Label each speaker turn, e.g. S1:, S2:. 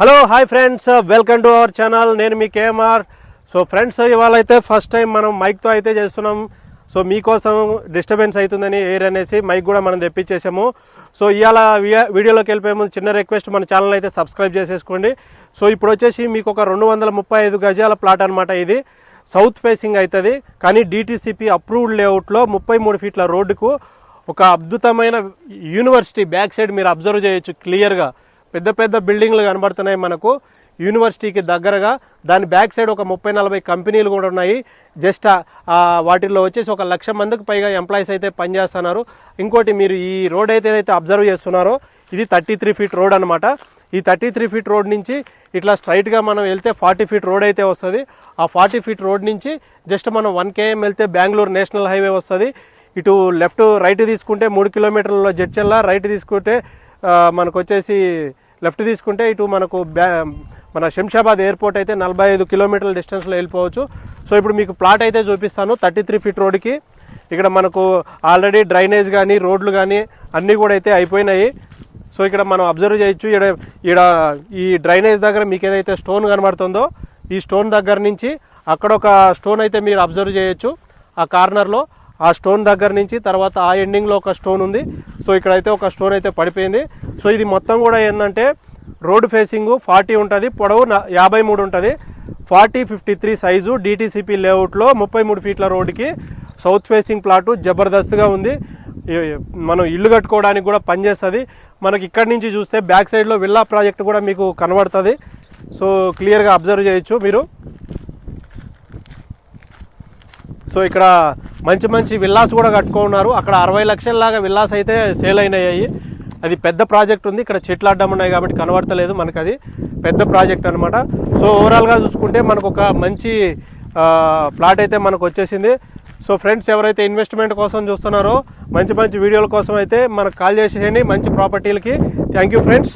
S1: Hello hi friends welcome to our channel నేను మీ KMR. So friends ఇవాళ అయితే ఫస్ట్ టైం మనం మైక్తో అయితే చేస్తున్నాం. సో మీకోసం డిస్టర్బెన్స్ అవుతుందని ఎయిర్ అనేసి మైక్ కూడా మనం తెప్పించేసాము సో ఇవాళ వీడియోలోకి వెళ్ళిపోయే ముందు చిన్న రిక్వెస్ట్ మన ఛానల్ అయితే సబ్స్క్రైబ్ చేసేసుకోండి. సో ఇప్పుడు వచ్చేసి మీకు ఒక రెండు వందల ముప్పై ఐదు గజాల ప్లాట్ అనమాట ఇది. సౌత్ ఫేసింగ్ అవుతుంది కానీ డిటీసీపీ అప్రూవ్డ్ లేఅవుట్లో ముప్పై మూడు ఫీట్ల రోడ్డుకు ఒక అద్భుతమైన యూనివర్సిటీ బ్యాక్ సైడ్ మీరు అబ్జర్వ్ చేయొచ్చు క్లియర్గా పెద్ద పెద్ద బిల్డింగ్లు కనబడుతున్నాయి మనకు. యూనివర్సిటీకి దగ్గరగా దాని బ్యాక్ సైడ్ ఒక ముప్పై నలభై కంపెనీలు కూడా ఉన్నాయి. జస్ట్ వాటిల్లో వచ్చేసి ఒక లక్ష మందికి పైగా ఎంప్లాయీస్ అయితే పనిచేస్తున్నారు. ఇంకోటి మీరు ఈ రోడ్ అయితే ఏదైతే అబ్జర్వ్ చేస్తున్నారో ఇది థర్టీ త్రీ ఫీట్ రోడ్ అనమాట ఈ థర్టీ త్రీ ఫీట్ రోడ్ నుంచి ఇట్లా స్ట్రైట్గా మనం వెళ్తే ఫార్టీ ఫీట్ రోడ్ అయితే వస్తుంది. ఆ ఫార్టీ ఫీట్ రోడ్ నుంచి జస్ట్ మనం వన్ కేఎం వెళ్తే బెంగళూరు నేషనల్ హైవే వస్తుంది. ఇటు లెఫ్ట్ రైట్ తీసుకుంటే మూడు కిలోమీటర్ల జడ్చెల్లా రైట్ తీసుకుంటే మనకు వచ్చేసి లెఫ్ట్ తీసుకుంటే ఇటు మనకు బ్యా మన శంషాబాద్ ఎయిర్పోర్ట్ అయితే నలభై ఐదు కిలోమీటర్ల డిస్టెన్స్లో వెళ్ళిపోవచ్చు. సో ఇప్పుడు మీకు ప్లాట్ అయితే చూపిస్తాను థర్టీ త్రీ ఫీట్ రోడ్కి ఇక్కడ మనకు ఆల్రెడీ డ్రైనేజ్ కానీ రోడ్లు కానీ అన్నీ కూడా అయితే అయిపోయినాయి. సో ఇక్కడ మనం అబ్జర్వ్ చేయొచ్చు ఇక్కడ ఇక్కడ ఈ డ్రైనేజ్ దగ్గర మీకు ఏదైతే స్టోన్ కనబడుతుందో ఈ స్టోన్ దగ్గర నుంచి అక్కడ ఒక స్టోన్ అయితే మీరు అబ్జర్వ్ చేయొచ్చు ఆ కార్నర్లో. ఆ స్టోన్ దగ్గర నుంచి తర్వాత ఆ ఎండింగ్లో ఒక స్టోన్ ఉంది. సో ఇక్కడైతే ఒక స్టోన్ అయితే పడిపోయింది. సో ఇది మొత్తం కూడా ఏంటంటే రోడ్ ఫేసింగ్ ఫార్టీ ఉంటుంది పొడవు నా- యాభై మూడు ఉంటుంది. Forty fifty three size DTCP లేఅవుట్లో ముప్పై మూడు ఫీట్ల రోడ్డుకి సౌత్ ఫేసింగ్ ప్లాటు జబర్దస్త్గా ఉంది. మనం ఇల్లు కట్టుకోవడానికి కూడా పనిచేస్తుంది మనకి ఇక్కడి నుంచి చూస్తే బ్యాక్ సైడ్లో విల్లా ప్రాజెక్ట్ కూడా మీకు కనబడుతుంది. సో క్లియర్గా అబ్జర్వ్ చేయొచ్చు మీరు. సో ఇక్కడ మంచి మంచి విల్లాస్ కూడా కట్టుకున్నారు. అక్కడ అరవై లక్షల విల్లాస్ అయితే సేల్ అయినాయి. అది పెద్ద ప్రాజెక్ట్ ఉంది. ఇక్కడ చెట్లు అడ్డం ఉన్నాయి కాబట్టి కనబడతలేదు మనకు అది పెద్ద ప్రాజెక్ట్ అనమాట సో ఓవరాల్గా చూసుకుంటే మనకు ఒక మంచి ప్లాట్ అయితే మనకు వచ్చేసింది సో ఫ్రెండ్స్ ఎవరైతే ఇన్వెస్ట్మెంట్ కోసం చూస్తున్నారో మంచి మంచి వీడియోల కోసం అయితే మనకు కాల్ చేసేయండి. మంచి ప్రాపర్టీలకి. Thank you friends.